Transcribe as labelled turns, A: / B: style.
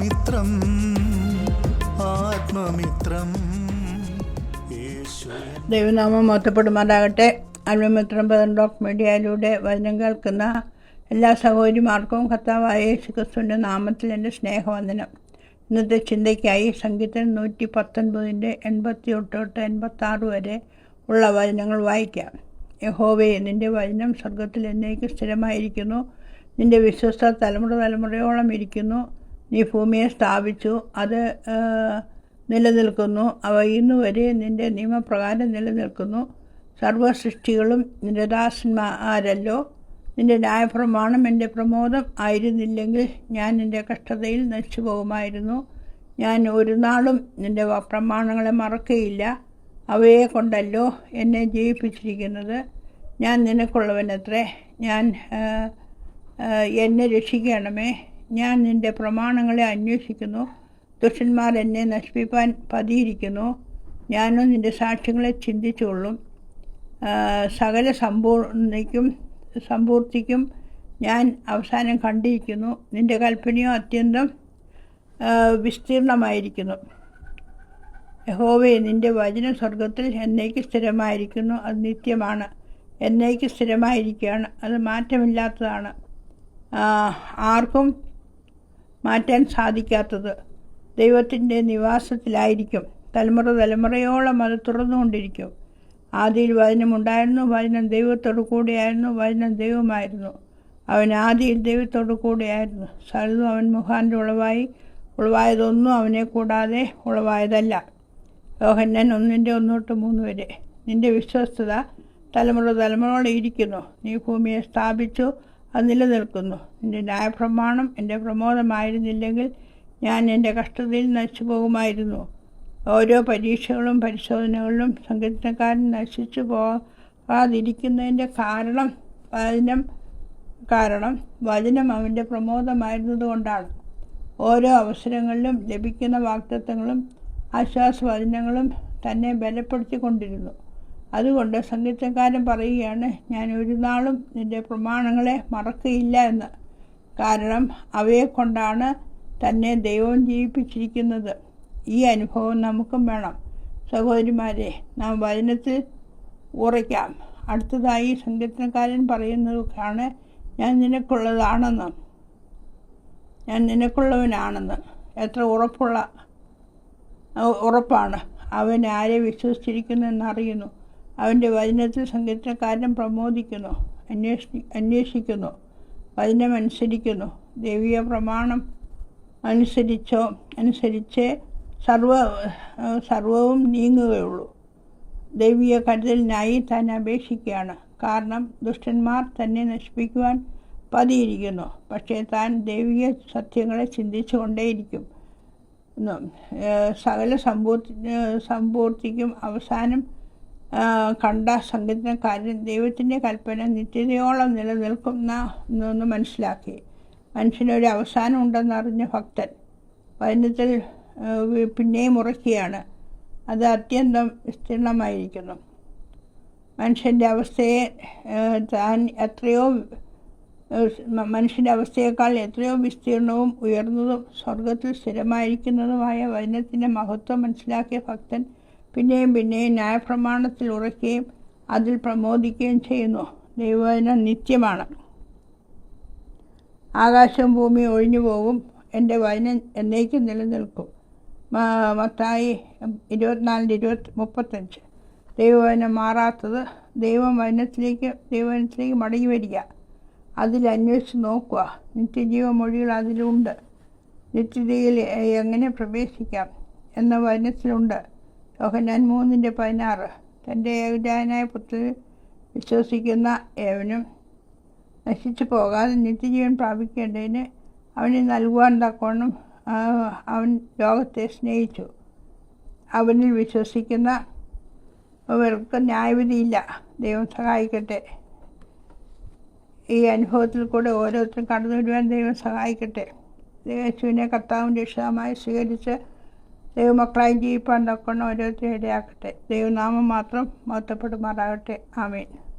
A: ആത്മമിത്രം ആത്മമിത്രം.
B: ദൈവനാമം മൊത്തപ്പെടുമാറാകട്ടെ. അൽവമിത്രം ഡോക് മീഡിയയിലൂടെ വചനം കേൾക്കുന്ന എല്ലാ സഹോദരിമാർക്കും കർത്താവായ യേശുക്രിസ്തുവിന്റെ നാമത്തിൽ എന്റെ സ്നേഹവന്ദനം. ഇന്നത്തെ ചിന്തയ്ക്കായി സംഗീതം നൂറ്റി പത്തൊൻപതിന്റെ എൺപത്തി എട്ട് തൊട്ട് എൺപത്തി ആറ് വരെ ഉള്ള വചനങ്ങൾ വായിക്കാം. യഹോവേ നിന്റെ വചനം സ്വർഗത്തിൽ എന്നേക്ക് സ്ഥിരമായിരിക്കുന്നു. നിന്റെ വിശ്വസ്ത തലമുറ തലമുറയോളം ഇരിക്കുന്നു. നീ ഭൂമിയെ സ്ഥാപിച്ചു. അത് നിലനിൽക്കുന്നു. അവ ഇന്നു വരെ നിന്റെ നിയമപ്രകാരം നിലനിൽക്കുന്നു. സർവസൃഷ്ടികളും നിന്റെ ദാസന്മാരല്ലോ. നിന്റെ ന്യായപ്രമാണം എന്റെ പ്രമോദം ആയിരുന്നില്ലെങ്കിൽ ഞാൻ നിന്റെ കഷ്ടതയിൽ നശിച്ചു പോകുമായിരുന്നു ഞാൻ ഒരു നാളും നിന്റെ പ്രമാണങ്ങളെ മറക്കുകയില്ല അവയെ കൊണ്ടല്ലോ എന്നെ ജീവിപ്പിച്ചിരിക്കുന്നത് ഞാൻ നിനക്കുള്ളവനത്രേ. ഞാൻ എന്നെ രക്ഷിക്കണമേ. ഞാൻ നിന്റെ പ്രമാണങ്ങളെ അന്വേഷിക്കുന്നു. ദുഷ്ടന്മാർ എന്നെ നശിപ്പിക്കാൻ പതിയിരിക്കുന്നു. ഞാനും നിന്റെ സാക്ഷ്യങ്ങളെ ചിന്തിച്ചുകൊള്ളും സകല സമ്പൂർണയ്ക്കും സമ്പൂർത്തിക്കും ഞാൻ അവസാനം കണ്ടിരിക്കുന്നു. നിന്റെ കൽപ്പനയോ അത്യന്തം വിസ്തീർണമായിരിക്കുന്നു. യഹോവേ നിന്റെ വചനം സ്വർഗത്തിൽ എന്നേക്ക് സ്ഥിരമായിരിക്കുന്നു. അത് നിത്യമാണ്. എന്നേക്ക് സ്ഥിരമായിരിക്കുകയാണ്. അത് മാറ്റമില്ലാത്തതാണ്. ആർക്കും മാറ്റാൻ സാധിക്കാത്തത്. ദൈവത്തിന്റെ നിവാസത്തിലായിരിക്കും. തലമുറ തലമുറയോളം അത് തുറന്നുകൊണ്ടിരിക്കും. ആദിയിൽ വചനമുണ്ടായിരുന്നു വചനം ദൈവത്തോടു കൂടിയായിരുന്നു വചനം ദൈവമായിരുന്നു. അവൻ ആദിയിൽ ദൈവത്തോടു കൂടിയായിരുന്നു. സകലതും അവൻ മുഖാന്റെ ഉളവായി. ഉളവായതൊന്നും അവനെ കൂടാതെ ഉളവായതല്ല. യോഹന്നാൻ ഒന്നിന്റെ ഒന്നോട്ട് മൂന്ന് വരെ. നിന്റെ വിശ്വസ്തത തലമുറ തലമുറയോടെ ഇരിക്കുന്നു. നീ ഭൂമിയെ സ്ഥാപിച്ചു അത് നിലനിൽക്കുന്നു. എന്റെ ന്യായപ്രമാണം എന്റെ പ്രമോദമായിരുന്നില്ലെങ്കിൽ ഞാൻ എന്റെ കഷ്ടതയിൽ നശിച്ചു പോകുമായിരുന്നു ഓരോ പരീക്ഷകളും പരിശോധനകളിലും സംഗീതക്കാരൻ നശിച്ചു പോകാതിരിക്കുന്നതിന്റെ കാരണം വചനം കാരണം വചനം അവന്റെ പ്രമോദമായിരുന്നതുകൊണ്ടാണ്. ഓരോ അവസരങ്ങളിലും ലഭിക്കുന്ന വാക്തത്വങ്ങളും ആശ്വാസവചനങ്ങളും തന്നെ ബലപ്പെടുത്തിക്കൊണ്ടിരുന്നു. അതുകൊണ്ട് സംഗീതക്കാരൻ പറയുകയാണ് ഞാൻ ഒരു നാളും നിന്റെ പ്രമാണങ്ങളെ മറക്കുകയില്ല എന്ന്. കാരണം അവയെ കൊണ്ടാണ് തന്നെ ദൈവം ജീവിപ്പിച്ചിരിക്കുന്നത്. ഈ അനുഭവം നമുക്കും വേണം. സഹോദരിമാരെ നാം വചനത്തിൽ ഉറയ്ക്കാം. അടുത്തതായി സങ്കീർത്തനക്കാരൻ പറയുന്നതൊക്കെയാണ് ഞാൻ നിനക്കുള്ളതാണെന്ന്. ഞാൻ നിനക്കുള്ളവനാണെന്ന്. എത്ര ഉറപ്പുള്ള ഉറപ്പാണ്. അവൻ ആരെ വിശ്വസിച്ചിരിക്കുന്നു എന്നറിയുന്നു. അവന്റെ വചനത്തിൽ സങ്കീർത്തനക്കാരൻ പ്രമോദിക്കുന്നു അന്വേഷി അന്വേഷിക്കുന്നു വചനം അനുസരിക്കുന്നു. ദൈവീയ പ്രമാണം അനുസരിച്ചോ അനുസരിച്ച് സർവ സർവവും നീങ്ങുകയുള്ളൂ. ദൈവീയ കരുതലിനായി താൻ അപേക്ഷിക്കുകയാണ്. കാരണം ദുഷ്ടന്മാർ തന്നെ നശിപ്പിക്കുവാൻ പതിയിരിക്കുന്നു. പക്ഷേ താൻ ദൈവിക സത്യങ്ങളെ ചിന്തിച്ചുകൊണ്ടേയിരിക്കും. കൊണ്ടേയിരിക്കും സകല സമ്പൂർത്തി സമ്പൂർത്തിക്കും അവസാനം കണ്ട സംഗീതക്കാരൻ ദൈവത്തിന്റെ കൽപ്പന നിത്യതയോളം നിലനിൽക്കുന്ന എന്നൊന്ന് മനസ്സിലാക്കി. മനുഷ്യനൊരു അവസാനം ഉണ്ടെന്നറിഞ്ഞ ഭക്തൻ വൈദ്യത്തിൽ പിന്നെയും ഉറക്കുകയാണ് അത് അത്യന്തം വിസ്തീർണമായിരിക്കുന്നു. മനുഷ്യന്റെ അവസ്ഥയെ താൻ എത്രയോ മനുഷ്യന്റെ അവസ്ഥയേക്കാൾ എത്രയോ വിസ്തീർണവും ഉയർന്നതും സ്വർഗത്തിൽ സ്ഥിരമായിരിക്കുന്നതുമായ വചനത്തിന്റെ മഹത്വം മനസ്സിലാക്കിയ ഭക്തൻ പിന്നെയും പിന്നെയും ന്യായപ്രമാണത്തിൽ ഉറയ്ക്കുകയും അതിൽ പ്രമോദിക്കുകയും ചെയ്യുന്നു. ദൈവവചനം നിത്യമാണ്. ആകാശവും ഭൂമിയും ഒഴിഞ്ഞു പോകും എന്റെ വചനം എന്നേക്കും നിലനിൽക്കും. മത്തായി ഇരുപത്തിനാലിന്റെ ഇരുപത്തി മുപ്പത്തഞ്ച്. ദൈവവചനം മാറാത്തത് ദൈവം വചനത്തിലേക്ക് ദൈവവചനത്തിലേക്ക് മടങ്ങി വരിക. അതിൽ അന്വേഷിച്ച് നോക്കുക. നിത്യജീവ മൊഴികൾ അതിലുണ്ട്. നിത്യതയിൽ എങ്ങനെ പ്രവേശിക്കാം എന്ന വചനത്തിലുണ്ട്. യോഹന്നാൻ മൂന്നിന്റെ പതിനാറ്. തന്റെ ഏകജാനായ പുത്രൻ വിശ്വസിക്കുന്ന ഏവനും നശിച്ചു പോകാതെ നിത്യജീവൻ പ്രാപിക്കേണ്ടതിന് അവന് നൽകുവാൻ തക്കോണം അവൻ ലോകത്തെ സ്നേഹിച്ചു. അവനിൽ വിശ്വസിക്കുന്ന അവർക്ക് ന്യായവിധിയില്ല ദൈവം സഹായിക്കട്ടെ. ഈ അനുഭവത്തിൽ കൂടെ ഓരോരുത്തരും കടന്നു വരുവാൻ ദൈവം സഹായിക്കട്ടെ. യേശുവിനെ കർത്താവും രക്ഷിതമായി സ്വീകരിച്ച് ദൈവമക്കളായി ജീവിപ്പാൻ തക്കണം ഓരോരുത്തരും ഇടയാക്കട്ടെ. ദൈവനാമം മാത്രം മഹത്വപ്പെടുമാറാകട്ടെ. ആമേൻ.